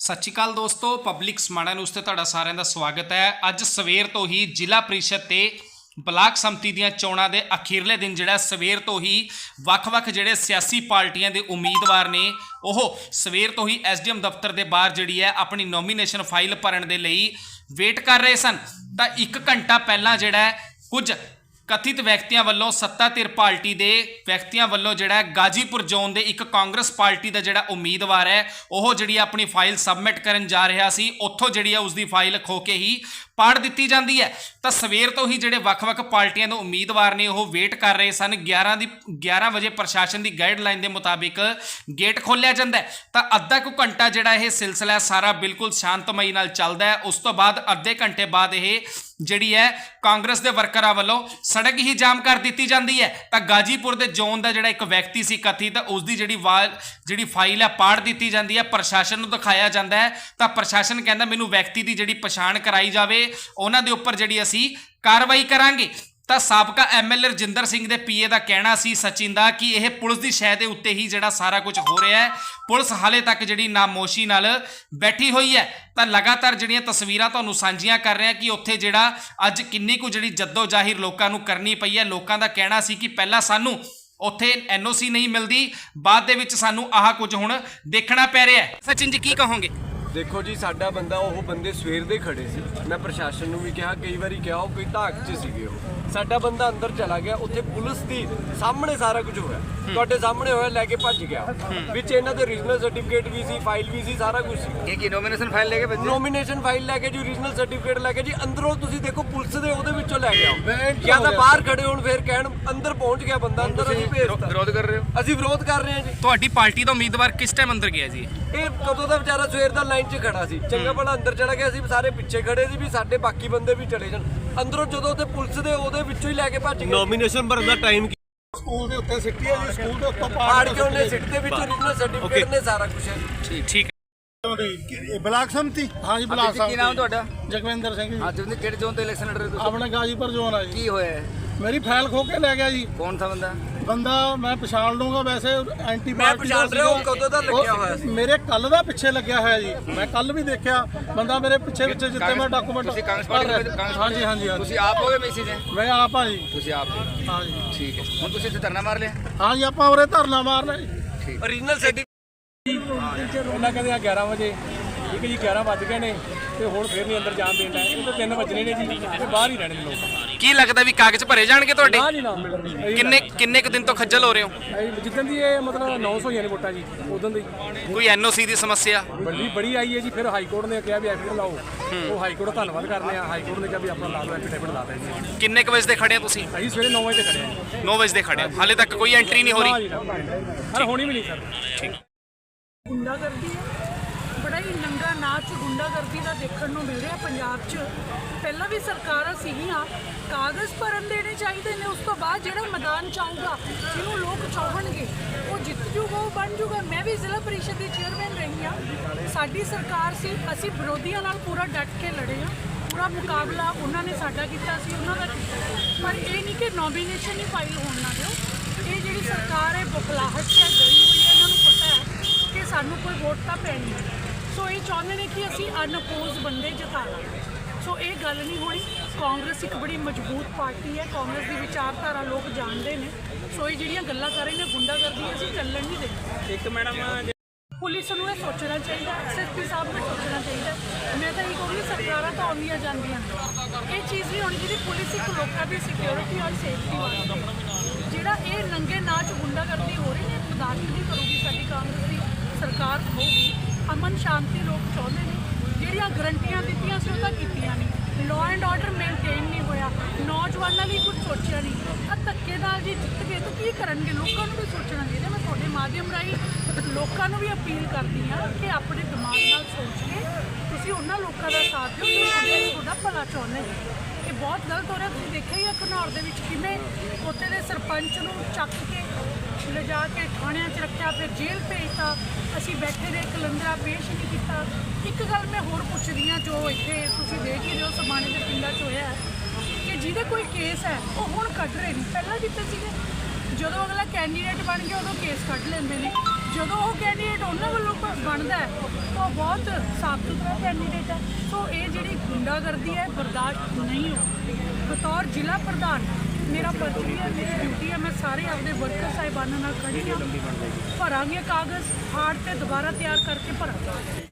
ਸਤਿ ਸ਼੍ਰੀ ਅਕਾਲ ਦੋਸਤੋ, public Samana news ਤੇ ਤੁਹਾਡਾ ਸਾਰਿਆਂ ਦਾ ਸਵਾਗਤ ਹੈ। ਅੱਜ ਸਵੇਰ ਤੋਂ ਹੀ ਜ਼ਿਲ੍ਹਾ ਪ੍ਰੀਸ਼ਦ ਤੇ ਬਲਾਕ ਸੰਮਤੀ ਦੀਆਂ ਚੋਣਾਂ ਦੇ ਅਖੀਰਲੇ ਦਿਨ ਜਿਹੜਾ ਸਵੇਰ ਤੋਂ ਹੀ ਵੱਖ-ਵੱਖ ਜਿਹੜੇ ਸਿਆਸੀ ਪਾਰਟੀਆਂ ਦੇ ਉਮੀਦਵਾਰ ਨੇ, ਉਹ ਸਵੇਰ ਤੋਂ ਹੀ ਐਸਡੀਐਮ ਦਫ਼ਤਰ ਦੇ ਬਾਹਰ ਜਿਹੜੀ ਹੈ, ਆਪਣੀ ਨੋਮੀਨੇਸ਼ਨ ਫਾਈਲ ਭਰਨ ਦੇ ਲਈ ਵੇਟ ਕਰ ਰਹੇ ਸਨ। ਤਾਂ 1 ਘੰਟਾ ਪਹਿਲਾਂ ਜਿਹੜਾ ਕੁਝ ਕਥਿਤ ਵਿਅਕਤੀਆਂ ਵੱਲੋਂ ਸੱਤਾ ਧਿਰ ਪਾਰਟੀ ਦੇ ਵਿਅਕਤੀਆਂ ਵੱਲੋਂ ਜਿਹੜਾ ਗਾਜੀਪੁਰ ਜ਼ੋਨ ਦੇ ਇੱਕ ਕਾਂਗਰਸ ਪਾਰਟੀ ਦਾ ਜਿਹੜਾ ਉਮੀਦਵਾਰ ਹੈ, ਉਹ ਜਿਹੜੀ ਆਪਣੀ ਫਾਈਲ ਸਬਮਿਟ ਕਰਨ ਜਾ ਰਿਹਾ ਸੀ, ਉੱਥੋਂ ਜਿਹੜੀ ਆ ਉਸ ਦੀ ਫਾਈਲ ਖੋ ਕੇ ਹੀ ਪਾੜ ਦਿੱਤੀ ਜਾਂਦੀ ਹੈ। ਤਾਂ ਸਵੇਰ ਤੋਂ ਹੀ ਜਿਹੜੇ ਵੱਖ-ਵੱਖ ਪਾਰਟੀਆਂ ਦੇ ਉਮੀਦਵਾਰ ਨੇ ਉਹ ਵੇਟ ਕਰ ਰਹੇ ਸਨ। 11 ਦੀ 11 ਵਜੇ ਪ੍ਰਸ਼ਾਸਨ ਦੀ ਗਾਈਡਲਾਈਨ ਦੇ ਮੁਤਾਬਿਕ ਗੇਟ ਖੋਲ੍ਹਿਆ ਜਾਂਦਾ ਤਾਂ ਅੱਧਾ ਕੁ ਘੰਟਾ ਜਿਹੜਾ ਇਹ ਸਿਲਸਿਲਾ ਸਾਰਾ ਬਿਲਕੁਲ ਸ਼ਾਂਤਮਈ ਨਾਲ ਚੱਲਦਾ ਹੈ। ਉਸ ਤੋਂ ਬਾਅਦ ਅੱਧੇ ਘੰਟੇ ਬਾਅਦ ਇਹ ਜਿਹੜੀ ਹੈ ਕਾਂਗਰਸ ਦੇ ਵਰਕਰਾਂ ਵੱਲੋਂ ਸੜਕ ਹੀ ਜਾਮ ਕਰ ਦਿੱਤੀ ਜਾਂਦੀ ਹੈ। ਤਾਂ ਗਾਜੀਪੁਰ ਦੇ ਜ਼ੋਨ ਦਾ ਜਿਹੜਾ ਇੱਕ ਵਿਅਕਤੀ ਸੀ ਕਥਿਤ, ਉਸ ਦੀ ਜਿਹੜੀ ਵਾਲ ਜਿਹੜੀ ਫਾਈਲ ਹੈ ਪਾੜ ਦਿੱਤੀ ਜਾਂਦੀ ਹੈ। ਪ੍ਰਸ਼ਾਸਨ ਨੂੰ ਦਿਖਾਇਆ ਜਾਂਦਾ ਹੈ। ਤਾਂ ਪ੍ਰਸ਼ਾਸਨ ਕਹਿੰਦਾ, ਮੈਨੂੰ ਵਿਅਕਤੀ ਦੀ ਜਿਹੜੀ ਪਛਾਣ ਕਰਾਈ ਜਾਵੇ ਉਹਨਾਂ ਦੇ ਉੱਪਰ ਜਿਹੜੀ ਅਸੀਂ ਕਾਰਵਾਈ ਕਰਾਂਗੇ। ਤਾਂ ਸਾਬਕਾ ਐਮਐਲਏ ਰਜਿੰਦਰ ਸਿੰਘ ਦੇ ਪੀਏ ਦਾ ਕਹਿਣਾ ਸੀ ਸਚਿਨ ਦਾ ਕਿ ਇਹ ਪੁਲਿਸ ਦੀ ਸ਼ਹਿ ਦੇ ਉੱਤੇ ਹੀ ਜਿਹੜਾ ਸਾਰਾ ਕੁਝ ਹੋ ਰਿਹਾ ਹੈ। ਪੁਲਿਸ ਹਾਲੇ ਤੱਕ ਜਿਹੜੀ ਨਾਮੋਸ਼ੀ ਨਾਲ ਬੈਠੀ ਹੋਈ ਹੈ। ਤਾਂ ਲਗਾਤਾਰ ਜਿਹੜੀਆਂ ਤਸਵੀਰਾਂ ਤੁਹਾਨੂੰ ਸਾਂਝੀਆਂ ਕਰ ਰਿਹਾ ਕਿ ਉੱਥੇ ਜਿਹੜਾ ਅੱਜ ਕਿੰਨੀ ਕੁ ਜਿਹੜੀ ਜੱਦੋ ਜ਼ਾਹਿਰ ਲੋਕਾਂ ਨੂੰ ਕਰਨੀ ਪਈ ਹੈ। ਲੋਕਾਂ ਦਾ ਕਹਿਣਾ ਸੀ ਕਿ ਪਹਿਲਾਂ ਸਾਨੂੰ ਉੱਥੇ ਐਨਓਸੀ ਨਹੀਂ ਮਿਲਦੀ। ਬਾਅਦ ਦੇ ਵਿੱਚ ਸਾਨੂੰ ਆਹ ਕੁਝ ਹੁਣ ਦੇਖਣਾ ਪੈ ਰਿਹਾ ਹੈ। ਸਚਿਨ ਜੀ, ਕੀ ਕਹੋਗੇ? ਦੇਖੋ ਜੀ ਸਾਡਾ ਬੰਦਾ ਉਹ ਬੰਦੇ ਸਵੇਰ ਦੇ ਖੜੇ ਸੀ। ਮੈਂ ਪ੍ਰਸ਼ਾਸਨ ਨੂੰ ਵੀ ਕਿਹਾ ਕਈ ਵਾਰੀ ਕਿਹਾ ਉਹ ਕੋਈ ਧਾਕ 'ਚ ਸੀਗੇ ਉਹ। ਸਾਡਾ ਬੰਦਾ ਅੰਦਰ ਚਲਾ ਗਿਆ ਉੱਥੇ ਪੁਲਿਸ ਦੀ ਸਾਹਮਣੇ ਸਾਰਾ ਕੁਝ ਹੋਇਆ ਤੁਹਾਡੇ ਸਾਹਮਣੇ ਹੋਇਆ ਲੈ ਕੇ ਭੱਜ ਗਿਆ। ਵਿੱਚ ਇਹਨਾਂ ਦੇ ਓਰੀਜਨਲ ਸਰਟੀਫਿਕੇਟ ਵੀ ਸੀ ਫਾਈਲ ਵੀ ਸੀ ਸਾਰਾ ਕੁਝ ਸੀ। ਇਹ ਕੀ ਨੋਮੀਨੇਸ਼ਨ ਫਾਈਲ ਲੈ ਕੇ ਭੇਜੇ? ਨੋਮੀਨੇਸ਼ਨ ਫਾਈਲ ਲੈ ਕੇ ਜੀ ਓਰੀਜਨਲ ਸਰਟੀਫਿਕੇਟ ਲੈ ਕੇ ਜੀ ਅੰਦਰੋਂ ਤੁਸੀਂ ਦੇਖੋ ਪੁਲਿਸ ਦੇ ਉਹਦੇ ਵਿੱਚੋਂ ਲੈ ਗਿਆ ਜਾਂ ਤਾਂ ਬਾਹਰ ਖੜੇ ਹੋਣ ਫਿਰ ਕਹਿਣ ਅੰਦਰ ਪਹੁੰਚ ਗਿਆ ਬੰਦਾ ਅੰਦਰ ਅਸੀਂ ਭੇਜਤਾ ਵਿਰੋਧ ਕਰ ਰਹੇ ਹੋ? ਅਸੀਂ ਵਿਰੋਧ ਕਰ ਰਹੇ ਹਾਂ ਜੀ। ਤੁਹਾਡੀ ਪਾਰਟੀ ਦਾ ਉਮੀਦਵਾਰ ਕਿਸ ਟਾਈਮ ਅੰਦਰ ਗਿਆ ਜੀ? ਇਹ ਕਦੋਂ ਦਾ ਵਿਚਾਰਾ ਸਵੇਰ ਦਾ ਲਾਈਨ 'ਚ ਖੜਾ ਸੀ। ਚੰਗਾ ਭਲਾ ਅੰਦਰ ਚਲਾ ਗਿਆ ਸੀ ਸਾਰੇ ਪਿੱਛੇ ਖੜੇ ਸੀ ਵੀ ਸਾਡੇ ਬਾਕੀ ਬੰਦੇ ਵੀ ਚਲੇ ਜਾਣ। ਅੰਦਰੋਂ ਜਦੋਂ ਤੇ ਪੁਲਿਸ ਦੇ ਉਹਦੇ ਵਿੱਚੋਂ ਹੀ ਲੈ ਕੇ ਭੱਜ ਗਏ। ਨੋਮੀਨੇਸ਼ਨ ਭਰਨ ਦਾ ਟਾਈਮ ਸਕੂਲ ਦੇ ਉੱਤੇ ਸਿੱਟੀ ਹੈ ਜੀ ਸਕੂਲ ਦੇ ਉੱਤੋਂ ਪਾੜ ਕੇ ਉਹਨੇ ਸਿੱਟ ਦੇ ਵਿੱਚ ਓਰੀਜਨਲ ਸਰਟੀਫਿਕੇਟ ਨੇ ਸਾਰਾ ਕੁਝ ਠੀਕ ਇਹ ਬਲਾਕ ਸੰਮਤੀ? ਹਾਂ ਜੀ ਬਲਾਕ ਕੀ ਨਾਮ ਤੁਹਾਡਾ? ਜਗਵਿੰਦਰ ਸਿੰਘ ਜੀ। ਅੱਜ ਤੁਸੀਂ ਕਿਹੜੇ ਜ਼ੋਨ ਤੇ ਇਲੈਕਸ਼ਨ ਲੜ ਰਹੇ ਹੋ ਤੁਸੀਂ? ਆਪਣਾ ਗਾਜੀਪੁਰ ਜ਼ੋਨ ਆ ਜੀ। ਕੀ ਹੋਇਆ? ਹੈ? ਮੇਰੀ ਫਾਈਲ ਖੋ ਕੇ ਲੈ ਗਿਆ ਜੀ। ਕੌਣ ਥਾ ਬੰਦਾ? ਬੰਦਾ ਮੈਂ ਪਛਾਣ ਲੂੰਗਾ ਵੈਸੇ ਐਂਟੀ ਮੈਂ ਪਾਰਟੀ ਪਛਾਣ ਰਿਹਾ ਉਹ ਕਦੋਂ ਦਾ ਲੱਗਿਆ ਹੋਇਆ ਸੀ? ਮੇਰੇ ਕੱਲ ਦਾ ਪਿੱਛੇ ਲੱਗਿਆ ਹੋਇਆ ਜੀ। ਮੈਂ ਕੱਲ ਵੀ ਦੇਖਿਆ ਬੰਦਾ ਮੇਰੇ ਪਿੱਛੇ ਪਿੱਛੇ ਜਿੱਤੇ ਮੈਂ ਡਾਕੂਮੈਂਟ ਤੁਸੀਂ ਕਾਂਗਰਸ ਪਾਰਟੀ ਦੇ ਕਾਂਗਰਸ ਹਾਂਜੀ ਹਾਂਜੀ ਤੁਸੀਂ ਆਪ ਹੋਗੇ ਮੈਸੇਜ ਹੈ ਮੈਂ ਆਪ ਹਾਂ ਜੀ। ਤੁਸੀਂ ਆਪ ਹੋ। ਜੀ ਠੀਕ ਹੈ। ਹੁਣ ਤੁਸੀਂ ਇੱਥੇ ਧਰਨਾ ਮਾਰ ਲਿਆ? ਹਾਂ ਜੀ ਆਪਾਂ ਉਰੇ ਧਰਨਾ ਮਾਰਨਾ ਜੀ। ਓਰੀਜਨਲ ਸਰਟੀਫਿਕੇਟ ਪਹਿਲਾਂ ਕਹਿੰਦੇ ਆ 11 ਵਜੇ ਠੀਕ ਹੈ ਜੀ 11 ਵੱਜ ਗਏ ਨੇ ਤੇ ਹੁਣ ਫੇਰ ਨਹੀਂ ਅੰਦਰ ਜਾਣ ਦੇਣਾ ਇਹ ਤਾਂ 3 ਵਜਣੇ ਨੇ ਜੀ ਤੇ ਬਾਹਰ ਹੀ ਰਹਿਣੇ ਨੇ ਲੋਕ। ਕੀ ਲੱਗਦਾ ਵੀ ਕਾਗਜ਼ ਭਰੇ ਜਾਣਗੇ ਤੁਹਾਡੇ? ਨਾ ਜੀ ਨਾ। ਅਸੀਂ- ਕਿੰਨੇ ਕਿੰਨੇ ਕੁ ਦਿਨ ਤੋਂ ਖੱਜਲ ਹੋ ਰਹੇ ਹੋ? ਅਸੀਂ ਜਿੱਦਣ ਦੀ ਇਹ ਮਤਲਬ 900 ਹੋਈਆਂ ਨੇ ਵੋਟਾਂ ਜੀ ਉਦੋਂ ਦੀ। ਕੋਈ ਐਨਓਸੀ ਦੀ ਸਮੱਸਿਆ? ਬੜੀ ਬੜੀ ਆਈ ਹੈ ਜੀ ਫਿਰ ਹਾਈ ਕੋਰਟ ਨੇ ਕਿਹਾ ਵੀ ਐਫੀਡੇਵਿਟ ਲਾਓ। ਉਹ ਹਾਈ ਕੋਰਟ ਦਾ ਧੰਨਵਾਦ ਕਰਨੇ ਆ। ਹਾਈ ਕੋਰਟ ਨੇ ਕਿਹਾ ਵੀ ਆਪਣਾ ਲਾ ਲਓ ਐਫੀਡੇਵਿਟ ਲਾ ਦਿਓ ਜੀ ਕਿੰਨੇ ਕੁ ਵਜੇ ਦੇ ਖੜੇ ਹੋ ਤੁਸੀਂ? ਅਸੀਂ ਸਵੇਰੇ 9 ਵਜੇ ਤੇ ਖੜੇ ਆ 9 ਵਜੇ ਦੇ ਖੜੇ ਹੋ। ਹਾਲੇ ਤੱਕ ਕੋਈ ਐਂਟਰੀ ਨਹੀਂ ਹੋ ਨਾ ਰਹੀ? ਜੀ ਨਾ। ਹਰ ਹੋਣੀ ਵੀ ਨਹੀਂ ਸਰ। ਗੁੰਡਾਗਰਦੀ ਹੈ। ਨਾਚ ਗੁੰਡਾਗਰਦੀ ਦਾ ਦੇਖਣ ਨੂੰ ਮਿਲ ਰਿਹਾ ਪੰਜਾਬ 'ਚ। ਪਹਿਲਾਂ ਵੀ ਸਰਕਾਰਾਂ ਸੀਗੀਆਂ, ਕਾਗਜ਼ ਭਰਨ ਦੇਣੇ ਚਾਹੀਦੇ ਨੇ, ਉਸ ਤੋਂ ਬਾਅਦ ਜਿਹੜਾ ਮੈਦਾਨ ਚਾਹੂਗਾ, ਜਿਹਨੂੰ ਲੋਕ ਚਾਹਣਗੇ, ਉਹ ਜਿੱਤ ਜੂਗਾ, ਉਹ ਬਣ ਜੂਗਾ। ਮੈਂ ਵੀ ਜ਼ਿਲ੍ਹਾ ਪਰਿਸ਼ਦ ਦੀ ਚੇਅਰਮੈਨ ਰਹੀ ਹਾਂ। ਸਾਡੀ ਸਰਕਾਰ ਸੀ, ਅਸੀਂ ਵਿਰੋਧੀਆਂ ਨਾਲ ਪੂਰਾ ਡਟ ਕੇ ਲੜੇ ਹਾਂ। ਪੂਰਾ ਮੁਕਾਬਲਾ ਉਹਨਾਂ ਨੇ ਸਾਡਾ ਕੀਤਾ ਸੀ, ਉਹਨਾਂ ਦਾ ਕੀਤਾ। ਪਰ ਇਹ ਨਹੀਂ ਕਿ ਨੋਮੀਨੇਸ਼ਨ ਹੀ ਫਾਈਲ ਹੋਣ ਨਾ ਦਿਓ। ਇਹ ਜਿਹੜੀ ਸਰਕਾਰ ਹੈ, ਬੁਖਲਾਹਟ ਹੈ ਗਈ ਹੋਈ ਹੈ, ਇਹਨਾਂ ਨੂੰ ਪਤਾ ਹੈ ਕਿ ਸਾਨੂੰ ਕੋਈ ਵੋਟ ਤਾਂ ਪੈਣੀ ਹੈ। ਸੋ ਇਹ ਚਾਹੁੰਦੇ ਨੇ ਕਿ ਅਸੀਂ ਅਨਪੋਜ਼ ਬੰਦੇ ਜਿਤਾ ਲਾਂਗੇ ਸੋ ਇਹ ਗੱਲ ਨਹੀਂ ਹੋਣੀ ਕਾਂਗਰਸ ਇੱਕ ਬੜੀ ਮਜ਼ਬੂਤ ਪਾਰਟੀ ਹੈ। ਕਾਂਗਰਸ ਦੀ ਵਿਚਾਰਧਾਰਾ ਲੋਕ ਜਾਣਦੇ ਨੇ। ਸੋ ਇਹ ਜਿਹੜੀਆਂ ਗੱਲਾਂ ਕਰ ਰਹੇ ਨੇ ਗੁੰਡਾਗਰਦੀ ਅਸੀਂ ਚੱਲਣ ਨਹੀਂ ਦੇਣੀ। ਇੱਕ ਮੈਡਮ ਪੁਲਿਸ ਨੂੰ ਇਹ ਸੋਚਣਾ ਚਾਹੀਦਾ। ਐਸਐਸਪੀ ਸਾਹਿਬ ਨੂੰ ਸੋਚਣਾ ਚਾਹੀਦਾ। ਮੈਂ ਤਾਂ ਇਹ ਕਹੂੰਗੀ ਸਰਕਾਰਾਂ ਤਾਂ ਆਉਂਦੀਆਂ ਜਾਂਦੀਆਂ ਨੇ। ਇਹ ਚੀਜ਼ ਨਹੀਂ ਹੋਣੀ ਜਿਹਦੀ ਪੁਲਿਸ ਇੱਕ ਲੋਕਾਂ ਦੀ ਸਿਕਿਉਰਿਟੀ ਔਰ ਸੇਫਟੀ ਵਾਸਤੇ ਜਿਹੜਾ ਇਹ ਨੰਗੇ ਨਾਚ ਗੁੰਡਾਗਰਦੀ ਹੋ ਰਹੀ ਨੇ ਬਰਦਾਸ਼ਤ ਨਹੀਂ ਕਰੂਗੀ ਸਾਡੀ ਕਾਂਗਰਸ ਦੀ ਸਰਕਾਰ ਹੋਊਗੀ। ਅਮਨ ਸ਼ਾਂਤੀ ਲੋਕ ਚਾਹੁੰਦੇ ਨੇ। ਜਿਹੜੀਆਂ ਗਰੰਟੀਆਂ ਦਿੱਤੀਆਂ ਸੀ ਉਹ ਤਾਂ ਕੀਤੀਆਂ ਨਹੀਂ। ਲਾਅ ਐਂਡ ਆਰਡਰ ਮੇਨਟੇਨ ਨਹੀਂ ਹੋਇਆ। ਨੌਜਵਾਨਾਂ ਲਈ ਕੁਝ ਸੋਚਿਆ ਨਹੀਂ। ਆ ਧੱਕੇ ਨਾਲ ਜੀ ਜਿੱਤ ਗਏ ਤਾਂ ਕੀ ਕਰਨਗੇ? ਲੋਕਾਂ ਨੂੰ ਵੀ ਸੋਚਣਾ ਚਾਹੀਦਾ। ਮੈਂ ਤੁਹਾਡੇ ਮਾਧਿਅਮ ਰਾਹੀਂ ਲੋਕਾਂ ਨੂੰ ਵੀ ਅਪੀਲ ਕਰਦੀ ਹਾਂ ਕਿ ਆਪਣੇ ਦਿਮਾਗ ਨਾਲ ਸੋਚ ਕੇ ਤੁਸੀਂ ਉਹਨਾਂ ਲੋਕਾਂ ਦਾ ਸਾਥ ਦਿਓ ਜੋ ਤੁਹਾਡਾ ਭਲਾ ਚਾਹੁੰਦੇ ਨੇ। ਇਹ ਬਹੁਤ ਗਲਤ ਹੋ ਰਿਹਾ। ਤੁਸੀਂ ਦੇਖਿਆ ਹੀ ਆ ਘਨੌਰ ਦੇ ਵਿੱਚ ਕਿਵੇਂ ਉੱਥੇ ਦੇ ਸਰਪੰਚ ਨੂੰ ਚੱਕ ਕੇ ਲਿਜਾ ਕੇ ਥਾਣਿਆਂ 'ਚ ਰੱਖਿਆ, ਫਿਰ ਜੇਲ੍ਹ ਭੇਜਤਾ। ਅਸੀਂ ਬੈਠੇ ਦੇ ਕਲੰਦਰਾ ਪੇਸ਼ ਨਹੀਂ ਕੀਤਾ। ਇੱਕ ਗੱਲ ਮੈਂ ਹੋਰ ਪੁੱਛਦੀ ਹਾਂ, ਜੋ ਇੱਥੇ ਤੁਸੀਂ ਦੇਖ ਹੀ ਰਹੇ ਹੋ, ਸਮਾਣੇ ਦੇ ਪਿੰਡਾਂ 'ਚ ਹੋਇਆ ਕਿ ਜਿਹਦੇ ਕੋਈ ਕੇਸ ਹੈ, ਉਹ ਹੁਣ ਕੱਢ ਰਹੇ ਨੇ। ਪਹਿਲਾਂ ਕਿੱਥੇ ਸੀਗੇ। ਜਦੋਂ ਅਗਲਾ ਕੈਂਡੀਡੇਟ ਬਣ ਗਿਆ, ਉਦੋਂ ਕੇਸ ਕੱਢ ਲੈਂਦੇ ਨੇ। ਜਦੋਂ ਉਹ ਕੈਂਡੀਡੇਟ ਉਹਨਾਂ ਵੱਲੋਂ ਬਣਦਾ ਤਾਂ ਉਹ ਬਹੁਤ ਸਾਫ਼ ਸੁਥਰਾ ਕੈਂਡੀਡੇਟ ਹੈ। ਸੋ ਇਹ ਜਿਹੜੀ ਗੁੰਡਾਗਰਦੀ ਹੈ, ਬਰਦਾਸ਼ਤ ਨਹੀਂ ਹੋ ਬਤੌਰ ਜ਼ਿਲ੍ਹਾ ਪ੍ਰਧਾਨ ਮੇਰਾ ਪਰਚੀ ਹੈ, ਮੇਰੀ ਡਿਊਟੀ ਹੈ, ਮੈਂ ਸਾਰੇ ਆਪਦੇ ਵਰਕਰ ਸਾਹਿਬਾਨਾਂ ਨਾਲ ਖੜੀ ਹਾਂ। ਭਰਾਂਗੇ ਕਾਗਜ਼ ਹਾਰਡ ਤੇ ਦੁਬਾਰਾ ਤਿਆਰ ਕਰਕੇ ਭਰਾਂਗੇ।